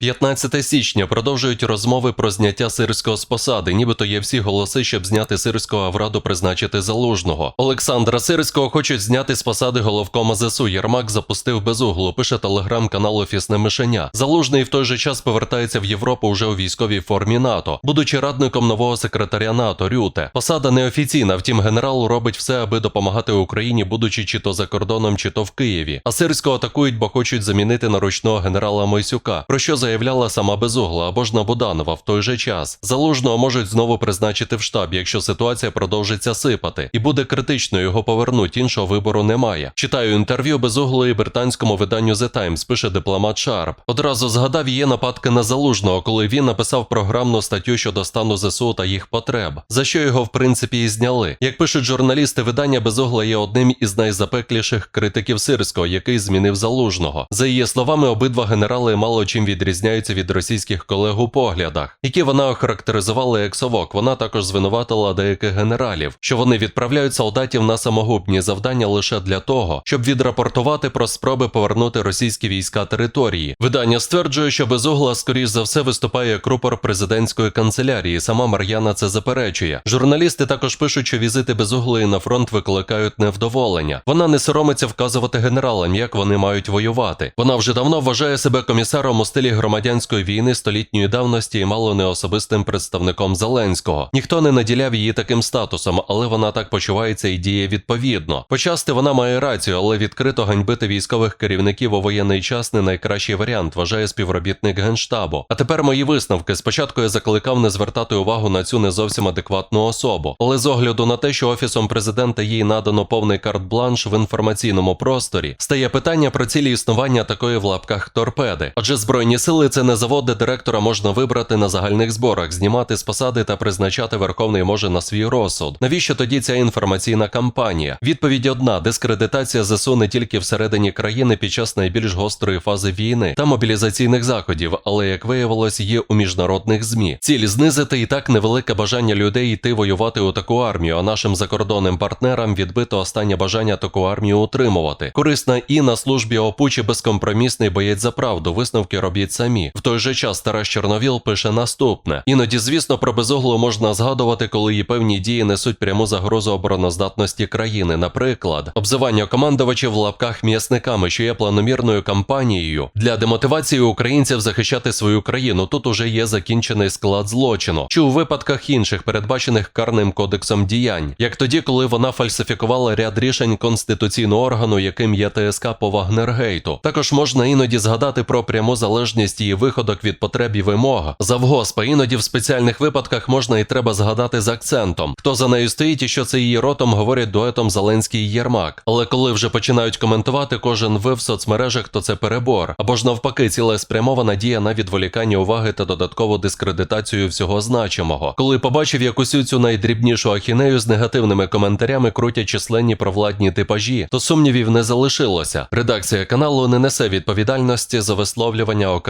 15 січня продовжують розмови про зняття сирського з посади, нібито є всі голоси, щоб зняти сирського, а в раду призначити залужного. Олександра Сирського хочуть зняти з посади головкома ЗСУ. Єрмак запустив безуглу, пише телеграм-канал Офісне Мишеня. Залужний в той же час повертається в Європу уже у військовій формі НАТО, будучи радником нового секретаря НАТО Рюте. Посада неофіційна, втім, генерал робить все, аби допомагати Україні, будучи чи то за кордоном, чи то в Києві. А Сирського атакують, бо хочуть замінити на ручного генерала Мойсюка, про що заявляла сама Безугла або ж на Буданова в той же час. Залужного можуть знову призначити в штаб, якщо ситуація продовжиться сипати, і буде критично його повернуть. Іншого вибору немає. Читаю інтерв'ю Безуглої британському виданню The Times, пише дипломат Шарп. Одразу згадав її нападки на залужного, коли він написав програмну статтю щодо стану ЗСУ та їх потреб, за що його в принципі і зняли. Як пишуть журналісти, видання Безугла є одним із найзапекліших критиків Сирського, який змінив залужного. За її словами, обидва генерали мало чим відрізняються від російських колег у поглядах, які вона охарактеризувала як совок. Вона також звинуватила деяких генералів, що вони відправляють солдатів на самогубні завдання лише для того, щоб відрапортувати про спроби повернути російські війська території. Видання стверджує, що Безугла, скоріш за все, виступає як рупор президентської канцелярії. Сама Мар'яна це заперечує. Журналісти також пишуть, що візити Безуглої на фронт викликають невдоволення. Вона не соромиться вказувати генералам, як вони мають воювати. Вона вже давно вважає себе комісаром у стилі громадянської війни столітньої давності і мало не особистим представником Зеленського. Ніхто не наділяв її таким статусом, але вона так почувається і діє відповідно. Почасти вона має рацію, але відкрито ганьбити військових керівників у воєнний час не найкращий варіант, вважає співробітник генштабу. А тепер мої висновки. Спочатку я закликав не звертати увагу на цю не зовсім адекватну особу, але з огляду на те, що офісом президента їй надано повний карт-бланш в інформаційному просторі, стає питання про цілі існування такої в лапках торпеди. Адже збройні сили це не завод, де директора можна вибрати на загальних зборах, знімати з посади та призначати верховний може на свій розсуд. Навіщо тоді ця інформаційна кампанія? Відповідь одна: дискредитація ЗСУ не тільки всередині країни під час найбільш гострої фази війни та мобілізаційних заходів, але як виявилось, є у міжнародних змі. Ціль знизити і так невелике бажання людей йти воювати у таку армію, а нашим закордонним партнерам відбито останнє бажання таку армію утримувати. Корисна і на службі опучі безкомпромісний боєць за правду. Висновки робіть самі. В той же час Тарас Чорновіл пише наступне: іноді, звісно, про безоглу можна згадувати, коли її певні дії несуть пряму загрозу обороноздатності країни. Наприклад, обзивання командувачів в лапках м'ясниками, що є планомірною кампанією для демотивації українців захищати свою країну. Тут уже є закінчений склад злочину, чи у випадках інших, передбачених карним кодексом діянь, як тоді, коли вона фальсифікувала ряд рішень конституційного органу, яким є ТСК по Вагнергейту. Також можна іноді згадати про пряму залежність її виходок від потреб і вимог. Завгоспа іноді в спеціальних випадках можна і треба згадати з акцентом, хто за нею стоїть і що це її ротом говорять дуетом Зеленський і Єрмак. Але коли вже починають коментувати кожен ви в соцмережах, то це перебор. Або ж навпаки, цілеспрямована дія на відволікання уваги та додаткову дискредитацію всього значимого. Коли побачив як усю цю найдрібнішу ахінею з негативними коментарями крутять численні провладні типажі, то сумнівів не залишилося. Редакція каналу не несе відповідальності за висловлювання